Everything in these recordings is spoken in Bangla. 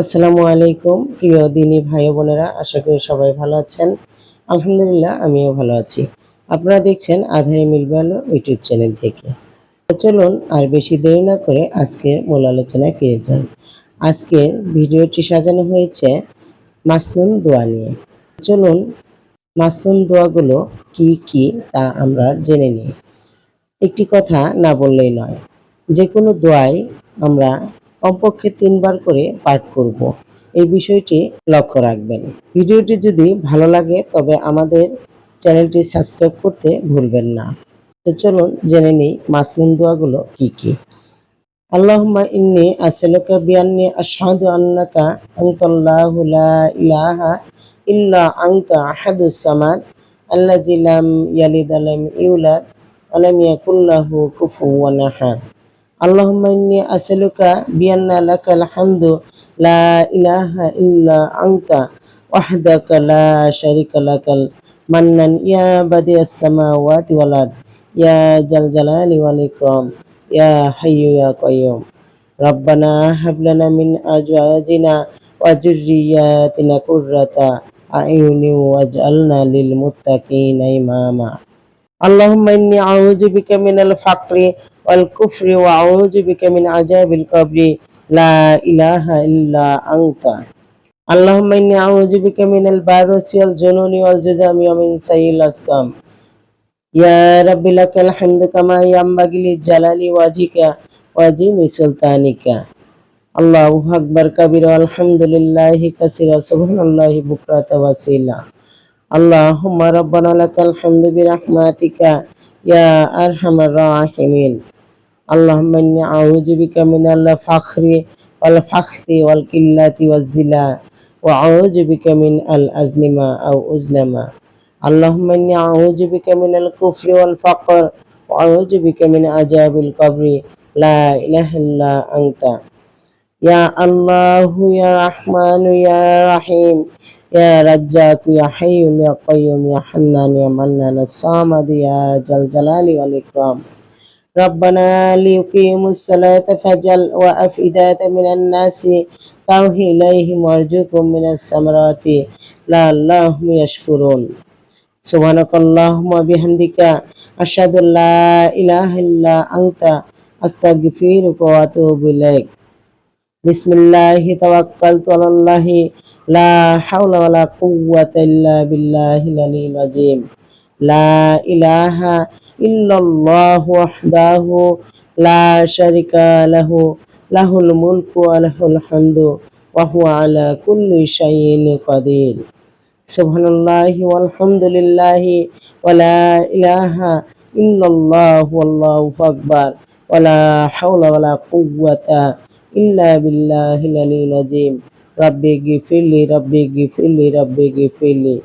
আসসালামু আলাইকুম, প্রিয় দিনী ভাই বোনেরা, আশা করি সবাই ভালো আছেন। আলহামদুলিল্লাহ, আমিও ভালো আছি। আপনারা দেখছেন আধারে মিলবালো ইউটিউব চ্যানেল থেকে। চলুন আর বেশি দেরি না করে আজকের মূল আলোচনায় ফিরে যান আজকের ভিডিওটি সাজানো হয়েছে মাসনুন দোয়া নিয়ে। চলুন মাসনুন দোয়াগুলো কি কি তা আমরা জেনে নিই। একটি কথা না বললেই নয়, যে কোনো দোয়াই আমরা কমপক্ষে তিনবার করে পাঠ করব। এই বিষয়টি লক্ষ্য রাখবেন। ভিডিওটি যদি ভালো লাগে, তবে আমাদের চ্যানেলটি সাবস্ক্রাইব করতে ভুলবেন না। তো চলুন জেনে নিই মাসনুন দোয়াগুলো কি কি। আল্লাহুম্মা ইন্নি আসআলুকা বিআন্নি আশহাদু আন্নাকা আনতাল্লাহু ইলাহা ইল্লা আনতা আহাদুস সামাদ আল্লাযী লাম ইয়ালিদ ওয়া লাম ইউলাদ ওয়া লাম ইয়াকুল লাহু اللهم إني أسألك بأن لك الحمد لا إله إلا أنت وحدك لا شريك لك. المنن يا بديع السماوات والأرض يا جل جلالي والإكرام يا حي يا قيوم. ربنا هب لنا من أزواجنا وذرياتنا قرة أعين واجعلنا للمتقين إماما. اللهم إني أعوذ بك من الفقر والكفر وأعوذ بك من عذاب القبر لا إله إلا أنت اللهم إني أعوذ بك من البرص والجنون والجذام ومن سيء الأسقام يا رب لك الحمد كما ينبغي لجلال وجهك وعظيم سلطانك الله أكبر كبير والحمد لله كثيرا سبحان الله بكرة وسيلا اللهم ربنا لك الحمد برحمتك يا أرحم الراحمين اللهم إني أعوذ بك من الفخر والفخر والقلة والزلا وأعوذ بك من الأزلم أو أزلم. اللهم إني أعوذ بك من الكفر والفقر وأعوذ بك من عذاب القبر. لا إله إلا أنت. يا الله يا رحمن يا رحيم يا رجاك يا حي يا قيوم يا حنان يا منان الصامد يا ذا الجلال والإكرام. ربنا ليقيموا الصلاة فجل وأفئدة من الناس تنهي إليهم وارجوكم من الثمرات لعلهم يشكرون سبحانك اللهم وبحمدك أشهد أن لا إله إلا أنت أستغفرك وأتوب إليك بسم الله توكلت على الله لا حول ولا قوة إلا بالله العلي العظيم لا إله ইল্লাল্লাহু ওয়াহদাহু লা শারিকা লাহু, লাহুল মুলকু ওয়া লাহুল হামদু, ওয়া হুয়া আলা কুল্লি শাইইন কাদির। সুবহানাল্লাহি ওয়ালহামদুলিল্লাহি ওয়া লা ইলাহা ইল্লাল্লাহু আল্লাহু আকবার, ওয়া লা হাওলা ওয়া লা কুওয়াতা ইল্লা বিল্লাহিল আলিয়্যিল আযীম। রব্বি গিফিরলি রব্বি গিফিরলি রব্বি গিফিরলি।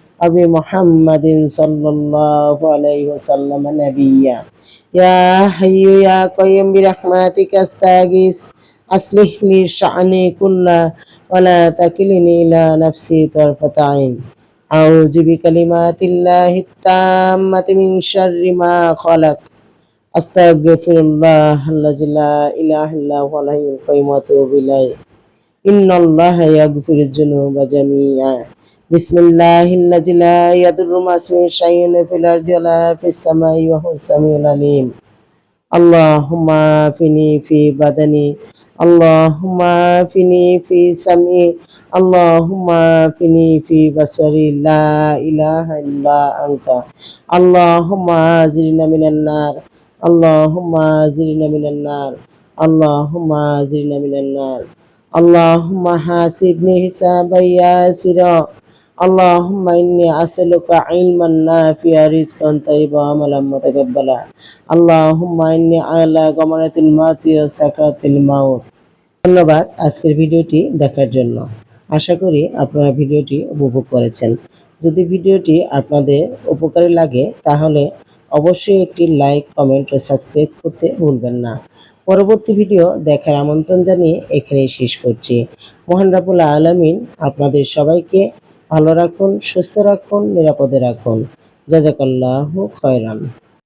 وبمحمد صلى الله عليه وسلم نبيا يا حي يا قيوم برحمتك استغيث أصلح لي شأني كله ولا تكلني إلى نفسي طرفة عين أعوذ بكلمات الله التامة من شر ما خلق أستغفر الله الذي لا إله إلا هو الحي القيوم وأتوب إليه إن الله يغفر الذنوب جميعا بسم الله الذي لا يضر مع اسمه شيء في الأرض ولا في السماء وهو السميع العليم اللهم عافني في بدني اللهم عافني في سمعي اللهم عافني في بصري لا إله إلا أنت اللهم أعذرنا من النار اللهم أعذرنا من النار اللهم أعذرنا من النار اللهم حاسبني حسابا ياسرا اللهم إني أسألك علما نافعا رزقا طيبا وعملا متقبلا اللهم إني على غمرة الموت وسكرة الموت ধন্যবাদ আজকের ভিডিওটি দেখার জন্য আশা করি আপনারা ভিডিওটি উপভোগ করেছেন যদি ভিডিওটি আপনাদের উপকারে লাগে তাহলে অবশ্যই একটি লাইক কমেন্ট ও সাবস্ক্রাইব করতে ভুলবেন না পরবর্তী ভিডিও দেখার আমন্ত্রণ জানিয়ে এখানেই শেষ করছি মহান রাবুল আলমিন আপনাদের সবাইকে ভালো রাখুন, সুস্থ রাখুন, নিরাপদে রাখুন। জাজাকাল্লাহ খয়রান।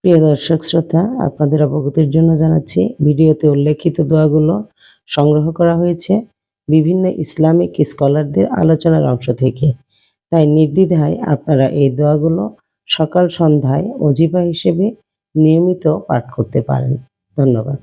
প্রিয় দর্শক, শ্রোতা, আপনাদের অবগতির জন্য জানাচ্ছি, ভিডিওতে উল্লেখিত দোয়াগুলো সংগ্রহ করা হয়েছে বিভিন্ন ইসলামিক স্কলারদের আলোচনার অংশ থেকে। তাই নির্দ্বিধায় আপনারা এই দোয়াগুলো সকাল সন্ধ্যায় অজিফা হিসেবে নিয়মিত পাঠ করতে পারেন। ধন্যবাদ।